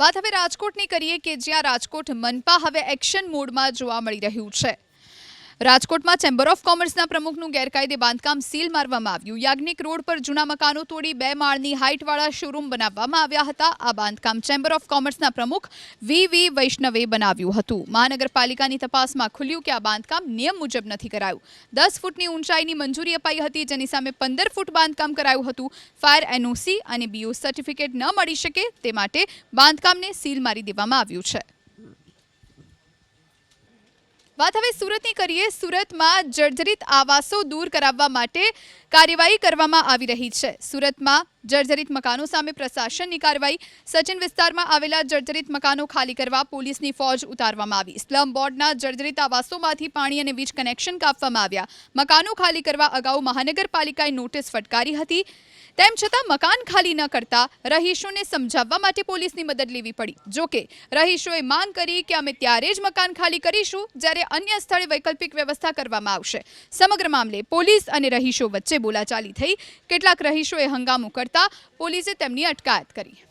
વાત હવે રાજકોટની કરીએ કે જ્યાં રાજકોટ મનપા હવે એક્શન મોડમાં જોવા મળી રહ્યું છે. રાજકોટમાં ચેમ્બર ઓફ કોમર્સના પ્રમુખનું ગેરકાયદે બાંધકામ સીલ મારવામાં આવ્યું. યાજ્ઞિક રોડ પર જૂના મકાનો તોડી બે માળની હાઇટવાળા શોરૂમ બનાવવામાં આવ્યા હતા. આ બાંધકામ ચેમ્બર ઓફ કોમર્સના પ્રમુખ વી વી વૈષ્ણવે બનાવ્યું હતું. મહાનગરપાલિકાની તપાસમાં ખુલ્યું કે આ બાંધકામ નિયમ મુજબ નથી કરાયું. દસ ફૂટની ઊંચાઈની મંજૂરી અપાઈ હતી, જેની સામે પંદર ફૂટ બાંધકામ કરાયું હતું. ફાયર એનઓસી અને બીઓ સર્ટિફિકેટ ન મળી શકે તે માટે બાંધકામને સીલ મારી દેવામાં આવ્યું છે. વાત હવે સુરતની કરીએ. સુરતમાં જર્જરિત આવાસો દૂર કરાવવા માટે કાર્યવાહી કરવામાં આવી રહી છે. સુરતમાં જર્જરિત મકાનો સામે પ્રશાસનની કાર્યવાહી. સચિન વિસ્તારમાં આવેલા જર્જરિત મકાનો ખાલી કરવા પોલીસની ફોજ ઉતારવામાં આવી. સ્લમ બોર્ડના જર્જરિત આવાસોમાંથી પાણી અને વીજ કનેક્શન કાપવામાં આવ્યા. મકાનો ખાલી કરવા અગાઉ મહાનગરપાલિકાએ નોટિસ ફટકારી હતી. તેમ છતાં મકાન ખાલી ન કરતા રહીશોને સમજાવવા માટે પોલીસની મદદ લેવી પડી. જોકે રહીશોએ માંગ કરી કે અમે ત્યારે જ મકાન ખાલી કરીશું જ્યારે અન્ય સ્થળે વૈકલ્પિક વ્યવસ્થા કરવામાં આવશે. સમગ્ર મામલે પોલીસ અને રહીશો વચ્ચે બોલાચાલી થઈ. કેટલાક રહીશોએ હંગામો કરતા પોલીસે તેમની અટકાયત કરી.